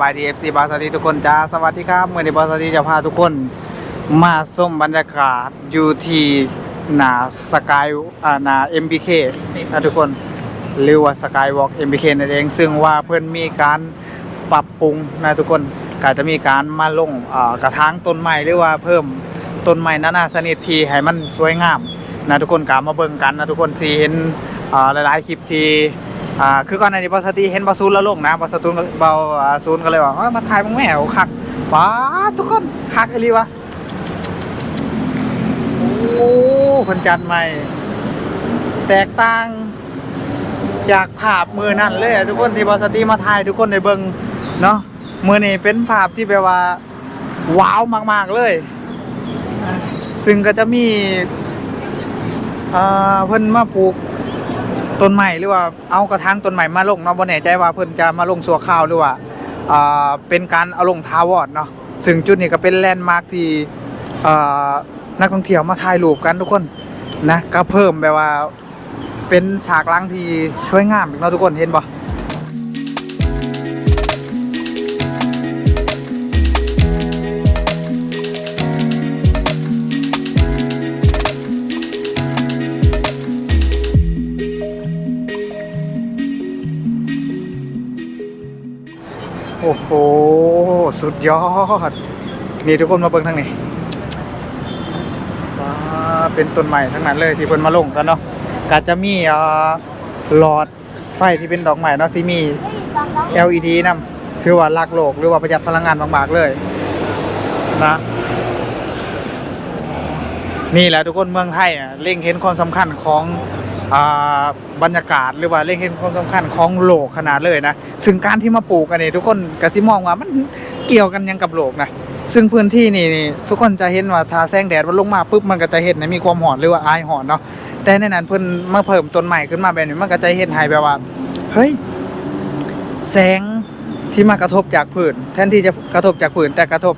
บายดีเอฟซีบาสวัสดีทุกคนจ้าสวัสดีครับเมื่อในบาสวัสดีจะพาทุกคน มาส้มบรรยากาศอยู่ที่หนาสกายอ่าหนา MBK นะทุกคนหรือว่าสกายวอล์ก MBK นั่นเอง ซึ่งว่าเพื่อนมีการปรับปรุงนะทุกคนก็จะมีการมาลงอ่ากระถางต้นไม้หรือว่าเพิ่มต้นไม้นานาชนิดที่ให้มันสวยงามนะทุกคนกามาเบิ่งกันนะทุกคนสีเห็นอ่าหลายๆคลิปที่ อ่าคือก่อนหน้านี้บอสตีเห็นบอซูนแล้วลงนะบอสตูนเบาซูนก็เลยว่ามาถ่ายมึงแม่โอ้คักว้าทุกคนคักอีหลีวะโอ้คนจัดใหม่ แตกต่างจากภาพมือนั่นเลยทุกคนที่บอสตีมาถ่ายทุกคนในเบิงเนาะมือนี้เป็นภาพที่แบบว่า ว้าวมาก ๆ เลย ซึ่งก็จะมีอ่าเพิ่นมาปลูก ต้นใหม่หรือว่าเอากระถางต้นใหม่มาลงเนาะบ่แน่ใจว่าเพิ่นจะมาลงสัวข้าวหรือว่าอ่าเป็นการเอาลงทาวอดเนาะซึ่งจุดนี้ก็เป็นแลนด์มาร์คที่อ่านักท่องเที่ยวมาถ่ายรูปกันทุกคนนะก็เพิ่มแบบว่าเป็นฉากหลังที่สวยงามอีกเนาะทุกคนเห็นบ่ โอ้สุดยอด นี่ทุกคนมาเบิ่งทางนี้ว้าเป็นต้นใหม่ทั้งนั้นเลยที่เพิ่นมาลงกันเนาะก็จะมีอ่าหลอดไฟที่เป็นดอกไม้เนาะที่มี LED นำถือว่ารักโลกหรือว่าประหยัดพลังงานมากๆเลยนะนี่แหละทุกคนเมืองไทยอะเล็งเห็นความสำคัญของ บรรยากาศหรือว่าเล็งเห็นความสำคัญของโลกขนาดเลยนะซึ่งการที่มาปลูกอันนี้ทุกคนก็สิมองว่ามันเกี่ยวกันยังกับโลกนะซึ่งพื้นที่นี่ทุกคนจะเห็นว่าทาแสงแดดมันลงมาปุ๊บมันก็จะเห็นมีความหอนหรือว่าอายหอนเนาะแต่ในนั้นเพิ่นมาเพิ่มต้นใหม่ขึ้นมาแบบนี้มันก็จะเห็นให้แบบว่าเฮ้ยแสงที่มากระทบจากผืนแทนที่จะกระทบจากผืนแต่กระทบ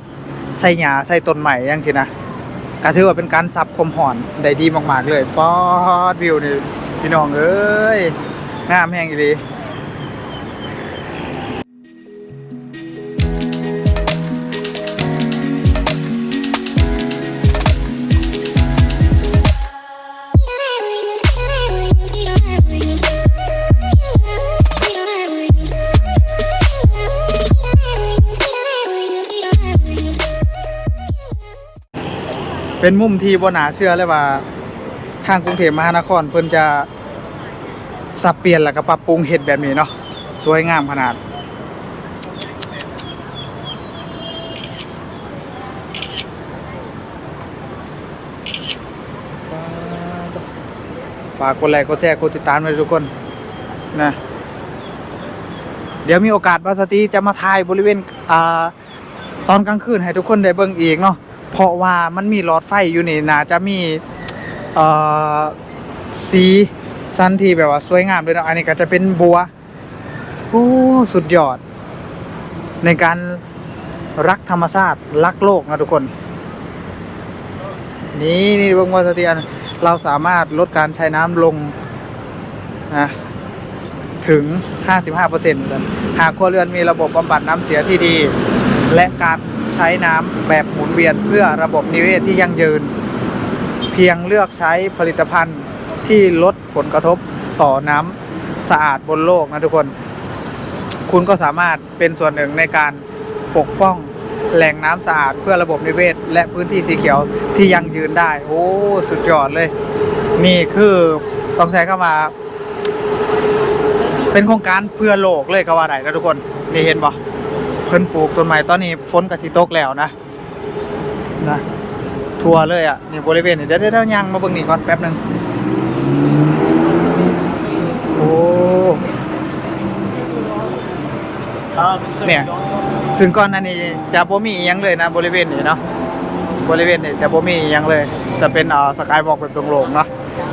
ใส่หญ้าใส่ต้นใหม่อยังทีนะ ก็ถือว่าเป็นการซับคมหอนได้ดีมากๆเลย ป๊อดวิวนี่พี่น้องเอ้ยงามแห่งอี เป็นมุมที่บ่น่าเชื่อเลยว่า ทางกรุงเทพมหานครเพิ่นจะสับเปลี่ยนแล้วก็ปรับปรุงเฮ็ดแบบนี้เนาะสวยงามขนาด ฝากกดไลค์กดแชร์กดติดตามเลยทุกคนนะเดี๋ยวมีโอกาสบาสตีจะมาถ่ายบริเวณอ่าตอนกลางคืนให้ทุกคนได้เบิ่งอีกเนาะ เพราะว่ามันมีหลอดไฟอยู่นี่น่าจะมีเอ่อสีสันที่แบบว่าสวยงามเลยเนาะอันนี้ก็จะเป็นบัวโอ้สุดยอด ในการรักธรรมชาติรักโลกนะทุกคน นี่นี่เบิ่งว่าสตีอันเราสามารถลดการใช้น้ำลงนะถึง 55%หากครัวเรือนมีระบบบำบัดน้ำเสียที่ดี และการ ใช้น้ำแบบหมุนเวียนเพื่อระบบนิเวศที่ยั่งยืน เพียงเลือกใช้ผลิตภัณฑ์ที่ลดผลกระทบต่อน้ำสะอาดบนโลกนะทุกคน คุณก็สามารถเป็นส่วนหนึ่งในการปกป้องแหล่งน้ำสะอาดเพื่อระบบนิเวศ และพื้นที่สีเขียวที่ยั่งยืนได้ โอ้สุดยอดเลย นี่คือต้องใช้เข้ามา เป็นโครงการเพื่อโลกเลยก็ว่าได้นะทุกคนนี่เห็นปะ เพิ่นปลูกต้นไม้ตอนนี้ฝนกับสิตกแล้วนะนะทัวร์เลยอะนี่บริเวณนี่เดี๋ยวเดี๋ยวเดี๋ยวยังมาเบิ่งนี่ก่อนแป๊บหนึงโอ้เนี่ยซึ่งก่อนนั้นนี่จะบ่มีอิหยังเลยนะบริเวณนี้เนาะบริเวณนี้จะบ่มีอิหยังเลย จะเป็นอ่อสกายวอล์กแบบโล่งๆเนาะ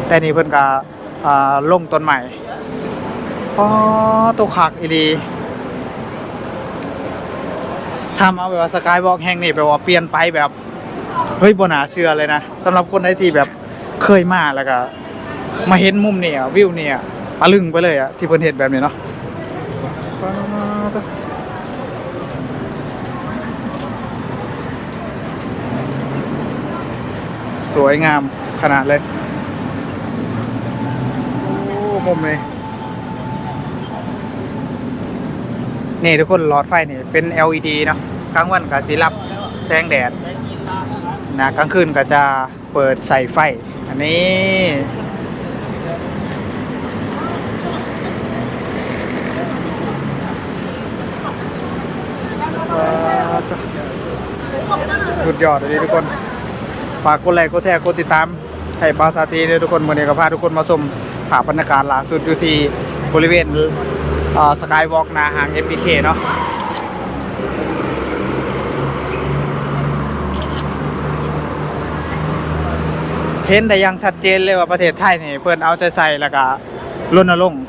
แต่นี่เพิ่นก็อ่าลงต้นใหม่อ๋อตัวคักอีหลี ทำเอาแบบว่าสกายวอล์กแห่งนี่แบบว่าเปลี่ยนไปแบบเฮ้ยบนหาเชื่อเลยนะสำหรับคนไอที่แบบเคยมาแล้วก็มาเห็นมุมเนี่ยวิวเนี่ยตะลึงไปเลยอะที่เพิ่นเห็นแบบนี้เนาะสวยงามขนาดเลย โอ้ มุมนี้ นี่ทุกคนหลอดไฟนี่เป็น LED เนาะกลางวันก็สีรับแสงแดดนะกลางคืนก็จะเปิดใส่ไฟ อันนี้สุดยอดเลยทุกคน ฝากกดไลค์กดแชร์กดติดตาม ให้บาสาตีด้วยทุกคนวันนี้ก็พาทุกคนมาชมภาพบรรยากาศล่าสุดอยู่ที่บริเวณ สกายวอล์กนาหาง MBK เนาะเห็นได้อยังชัดเจนเลยว่าประเทศไทยนี่เพิ่อนเอาใจใส่แล้วก็รณรงค์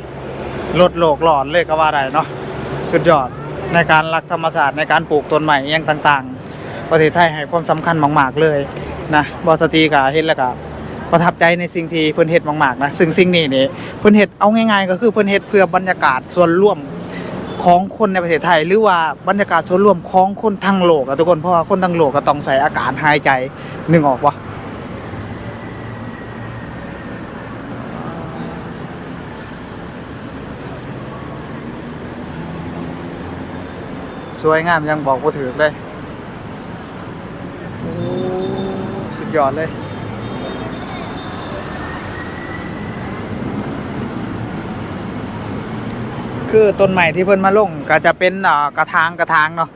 ลดโลกร้อนเลยก็ว่าได้เนาะสุดยอดในการรักธรรมชาสติในการปลูกต้นใหม่ยังต่าง ๆ ประเทศไทยให้ความสำคัญมาก ๆ เลยนะบอสตีก็เห็นแล้วก็ ประทับใจในสิ่งที่เพิ่นเฮ็ดมากๆนะซึ่งสิ่งนี้นี่เพิ่นเฮ็ดเอาง่ายๆ ก็คือเพิ่นเฮ็ดเพื่อบรรยากาศส่วนร่วมของคนในประเทศไทย หรือว่าบรรยากาศส่วนร่วมของคนทั้งโลกอะทุกคนเพราะว่าคนทั้งโลกก็ต้องใส่อากาศหายใจนึกออกปะสวยงามยังบอกว่าถือเลยสุดยอดเลย คือต้นใหม่ที่เพิ่นมาลงก็จะเป็นกระถางกระถางเนาะ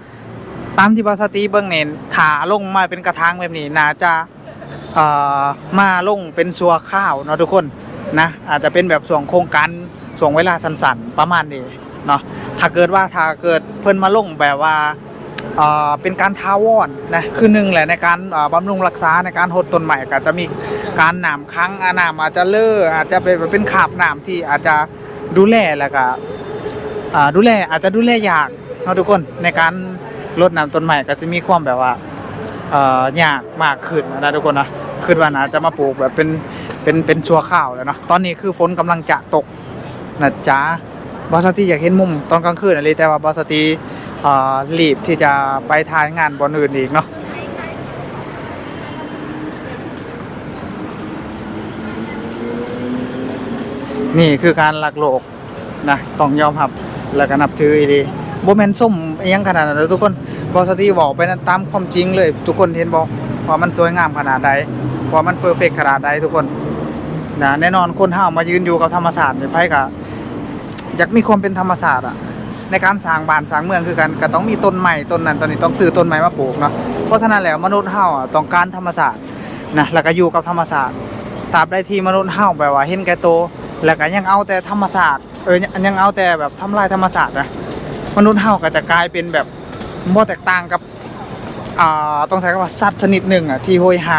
ตามที่ภาษาตีเบิ้องเน้นถาลงมาเป็นกระถางแบบนี้น่าจะมาลงเป็นชัวข้าวเนาะทุกคนนะอาจจะเป็นแบบส่วงโครงการส่วงเวลาสั้นๆประมาณนี้เนาะถ้าเกิดว่าถ้าเกิดเพิ่นมาลงแบบว่าเอ่อเป็นการทาวอนนะคือหนึ่งแหละในการบำรุงรักษาในการหดต้นใหม่ก็จะมีการหนามค้างอาหนามอาจจะเลอะอาจจะเป็นเป็นขาบหนามที่อาจจะดูแลแล้วก็ ดูแลอาจจะดูแลยากเนาะทุกคนในการรดน้ำต้นใหม่ก็จะมีความแบบว่าเอ่อยากมากขึ้นนะทุกคนนะคือว่านะจะมาปลูกแบบเป็นเป็นเป็นชัวข้าวแล้วเนาะตอนนี้คือฝนกำลังจะตกนะจ๊ะบอสตีอยากเห็นมุมตอนกลางคืนอะไรแต่ว่าบอสตีเอ่อรีบที่จะไปทายงานบอลอื่นอีกเนาะนี่คือการหลักโลกนะต้องยอมรับ แล้วก็นับถืออีดีบ่แมนส้มยังขนาดนั้นทุกคนบอสตีบอกไปนั้นตามความจริงเลย ทุกคนเห็นบอกว่ามันสวยงามขนาดใดว่ามันเฟอร์เฟกขนาดใดทุกคนนะแน่นอนคนเฮามายืนอยู่กับธรรมศาสตร์เนี่ยไผก็อยากมีความเป็นธรรมศาสตร์อะในการสร้างบ้านสร้างเมืองคือกันก็ต้องมีต้นใหม่ต้นนั้นตอนนี้ต้องซื้อต้นใหม่มาปลูกเนาะเพราะฉะนั้นแล้วมนุษย์เฮาอะต้องการธรรมศาสตร์นะแล้วก็อยู่กับธรรมศาสตร์ตราบใดที่มนุษย์เฮาแบบว่าเห็นแก่ตัว แล้วก็ยังเอาแต่ธรรมศาสตร์เออยังเอาแต่แบบทำลายธรรมศาสตร์นะมนุษย์เฮาก็จะกลายเป็นแบบบ่แตกต่างกับอ่าต้องใช้คำว่าสัตว์ชนิดหนึ่งอะที่โหยหา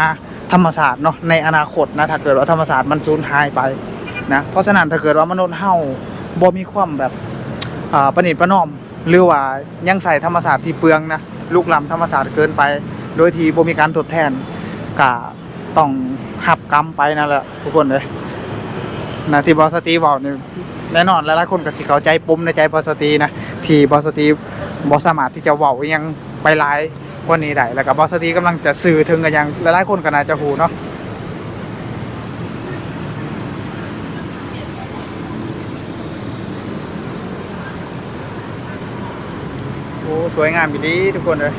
ธรรมศาสตร์เนาะในอนาคตนะถ้าเกิดว่าธรรมศาสตร์มันสูญหายไปนะเพราะฉะนั้นถ้าเกิดว่ามนุษย์เฮาบ่มีความแบบอ่าประนิดประนอมหรือว่ายังใส่ธรรมศาสตร์ที่เปลืองนะลูกลำธรรมศาสตร์เกินไป โดยที่บ่มีการทดแทนก็ต้องหับกรรมไปนั่นแหละทุกคนเลย นะที่บอสตีบอกนี่ยแน่นอนหลายๆคนก็สิเข้าใจปมในใจบอสตีนะที่บอสตีบอสามารถที่จะเว้ายังไปหลายกว่านี้ได้แล้วก็บอสตีกำลังจะสื่อถึงกันยังหลายๆคนก็น่าจะหูเนาะโอ้สวยงามอยู่ดีทุกคนเลย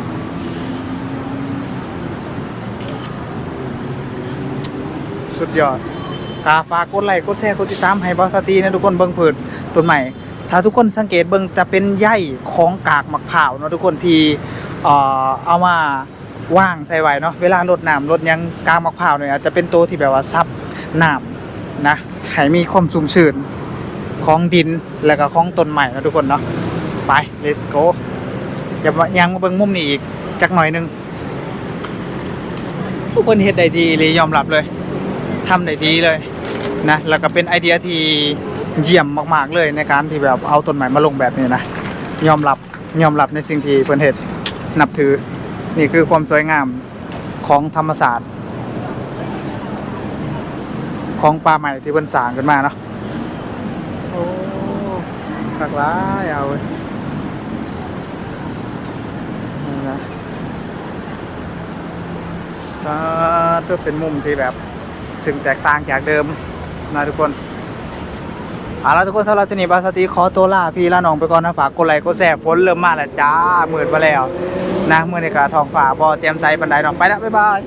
สุดยอด กาฝากกดไลค์กดแชร์กดติดตามให้บอสตีนะทุกคนเบิ่งผืนต้นใหม่ ถ้าทุกคนสังเกตเบิ่งจะเป็นใยของกากมะพร้าวเนาะทุกคนที่เอามาว่างใส่ไว้เนาะเวลารดน้ำรดยังกากมะพร้าวเนี่ยอาจจะเป็นตัวที่แบบว่าซับน้ำนะให้มีความชุ่มชื้นของดินแล้วก็ของต้นใหม่นะทุกคนเนาะไป let's go อย่ามายังมาเบิ่งมุมนี้อีกจักหน่อยนึงทุกคนเฮ็ดได้ดีเลยยอมรับเลยทำได้ดีเลย นะแล้วก็เป็นไอเดียที่เยี่ยมมาก ๆเลยในการที่แบบเอาต้นไม้มาลงแบบนี้นะยอมรับยอมรับในสิ่งที่เพิ่นเฮ็ดนับถือ นี่คือความสวยงามของธรรมศาสตร์ ของป่าใหม่ที่เพิ่นสร้างขึ้นมาเนาะโอ้คักหลายเอาเว้ยนะก็เป็นมุมที่แบบ ซึ่งแตกต่างจากเดิม นะทุกคนเอาละทุกคนสำหรับที่นี่บาสตีขอตัวลาพี่ละน้องไปก่อนนะฝากกดไลค์กดแชร์ฝนเริ่มมาแล้วจ้าหมื่นมาแล้วนะเมื่อในกาทองฝาบอเตรียมใส่บันไดน้องไปแล้วบ๊ายบาย